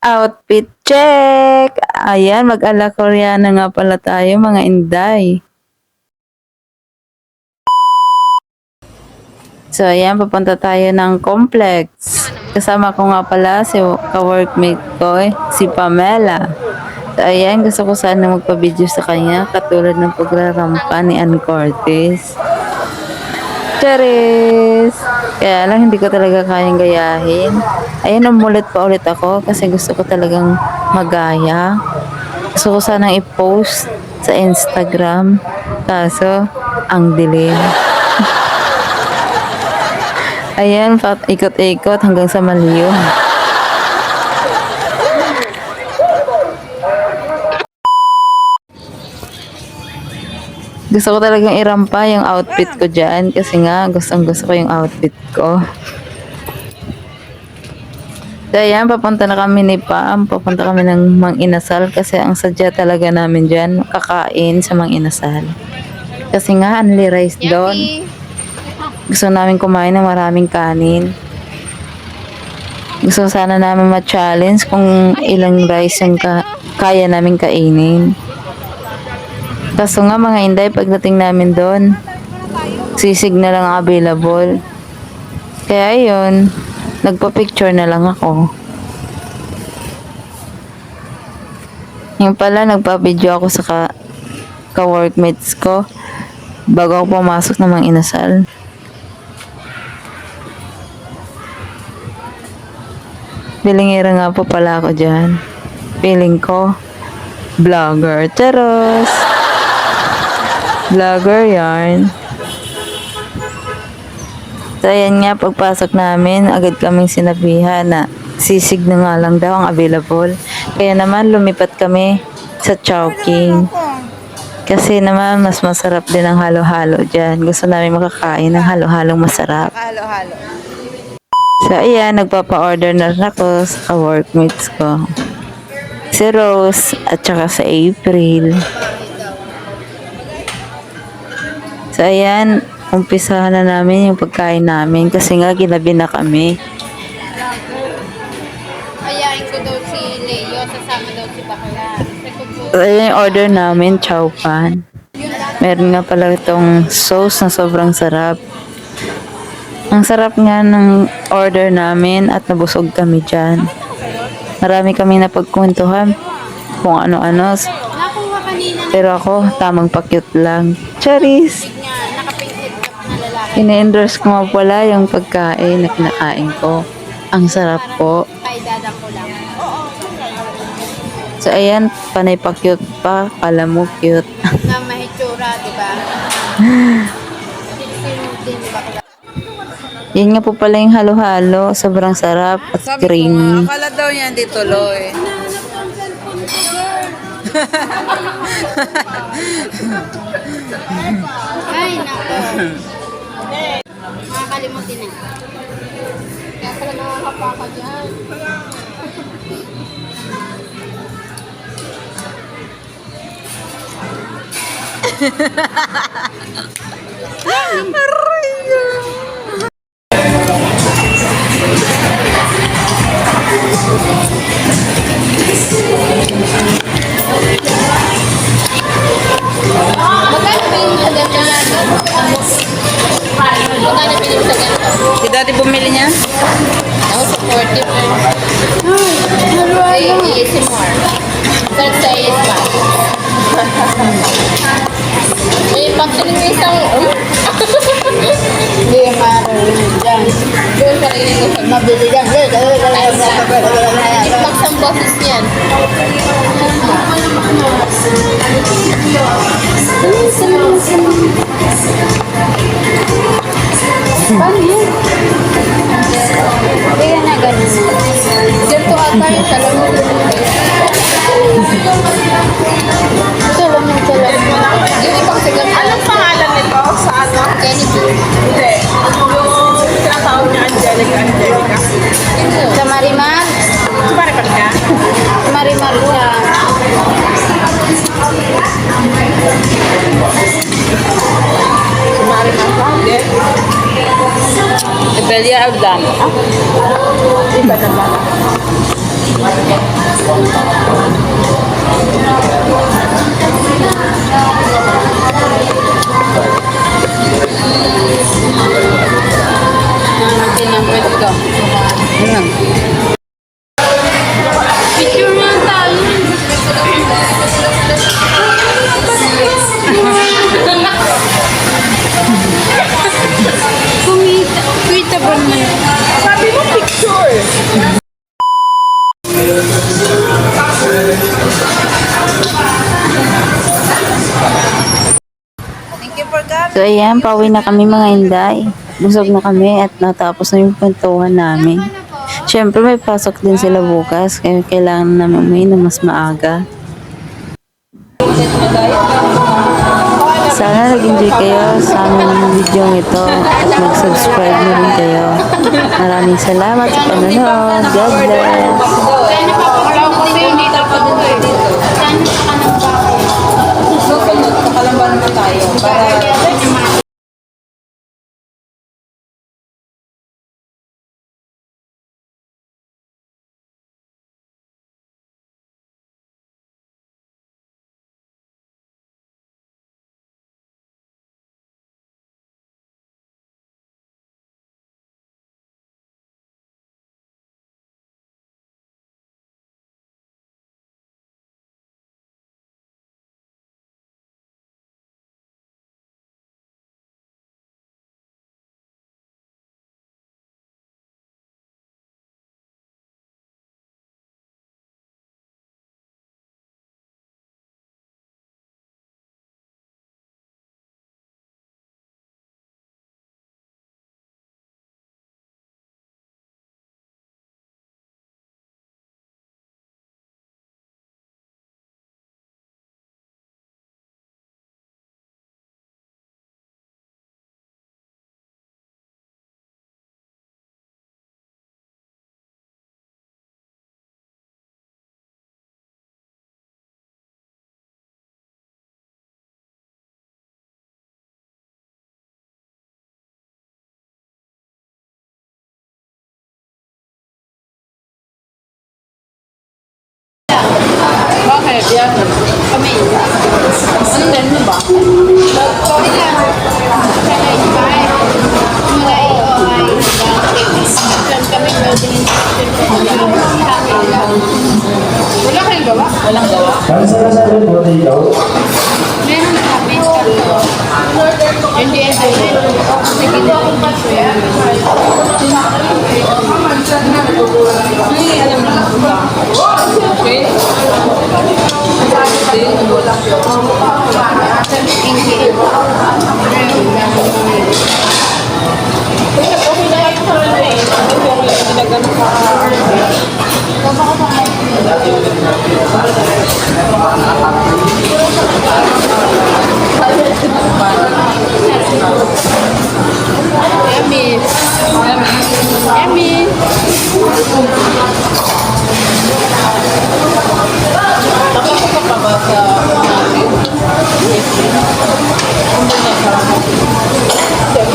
Outfit check! Ayan, mag-ala koreana nga pala tayo mga inday. So, ayan, papunta tayo ng complex. Kasama ko nga pala si ka-workmate ko, eh, si Pamela. So, ayan, gusto ko sana magpa-video sa kanya, katulad ng pagrarampa ni Ann Cortez. Charis! Kaya lang, hindi ko talaga kayang gayahin. Ayan, umulit pa ulit ako kasi gusto ko talagang magaya. Gusto ko sanang i-post sa Instagram. Kaso, ang dilim. Ayan, ikot-ikot hanggang sa maliyo. Gusto ko talagang irampa yung outfit ko dyan kasi nga gustong gusto ko yung outfit ko. So ayan, papunta na kami ni Pam. Papunta kami ng Mang Inasal kasi ang sadya talaga namin dyan, kakain sa Mang Inasal. Kasi nga, only rice doon. Gusto namin kumain ng maraming kanin. Gusto sana namin ma-challenge kung ilang rice yung ka- kaya namin kainin. Kaso nga mga inday, pagdating namin doon, sisig na lang ang available. Kaya yun, nagpa-picture na lang ako. Yung pala, nagpa-video ako sa ka, ka-workmates ko bago ako pumasok ng mga inasal. Bilingira nga po pala ako dyan. Feeling ko, vlogger. Charos! Vlogger yarn. So, ayan nga, pagpasok namin, agad kaming sinabihan na sisig na nga lang daw ang available. Kaya naman, lumipat kami sa Chowking. Kasi naman, mas masarap din ang halo-halo dyan. Gusto namin makakain ng halo-halong masarap. Halo-halo. So, ayan, nagpapa-order na rin ako sa workmates ko. Si Rose at saka sa April. So, ayan, umpisahan na namin yung pagkain namin kasi nga ginabi na kami. Ayain ko daw si Leo, sasama daw si Bakla. So, ayan yung order namin, chow pan. Meron nga pala itong sauce na sobrang sarap. Ang sarap nga ng order namin at nabusog kami dyan. Marami kami napagkwentuhan kung ano-ano. Pero ako, tamang pakyut lang. Charis! Ine-endorse ko nga pala yung pagkain na kinakain ko. Ang sarap po. So, ayan, panay pakyut pa. Kala mo cute. Na mahitsura, di ba? Yan nga po pala yung halo-halo. Sobrang sarap at Sabi ko nga, creamy. akala daw niya hindi tuloy. Ay, nako. Makakalimutin na. Kaya pala nakakapa ka dyan. Magkano Pagsinig mo isang, um? Hindi, maroon dyan. Doon sa rin ko sa mabili dyan. Impact ang boses niyan. Paano yun? Hindi ka na ganun. Ganito ata yung salamin. Salamin, salamin. Yung ibang salamin. Anong pangalan nito sa ano? B. Hindi. Yung tinatawag niya Angelica, Angelica. Sa Marimar. Pare pa niya? Marimar siya. Si Mari Masa? Hindi. Ibelia Abdan. Ah? Iba naman. Natin ang pwede ko. So ayan, pauwi na kami mga inday. Busog na kami at natapos na yung kwentuhan namin. Siyempre may pasok din sila bukas kaya kailangan namin umuwi na mas maaga. Sana nag-enjoy kayo sa aming video ito at mag-subscribe na rin kayo. Maraming salamat sa panonood. God bless! Bakit? Yan. Kami. Ano din mo ba? Sorry lang. Kaya ibay. Mulay o ay Diyan kami building Kami lang. Wala kayong gawa? walang gawa. Meron na kami. Hindi tayo. Sige na akong paso yan. Ay, alam na ako ba? Okay. Hindi. Yummy. Yummy. Nakasuka ka ba sa natin? Dito na lang. Hindi. Mike pa naman ako. Karinig na rin. Pakatlo. Ikaw po yan guys. Cut na lang. Yan na lang. Time lapse.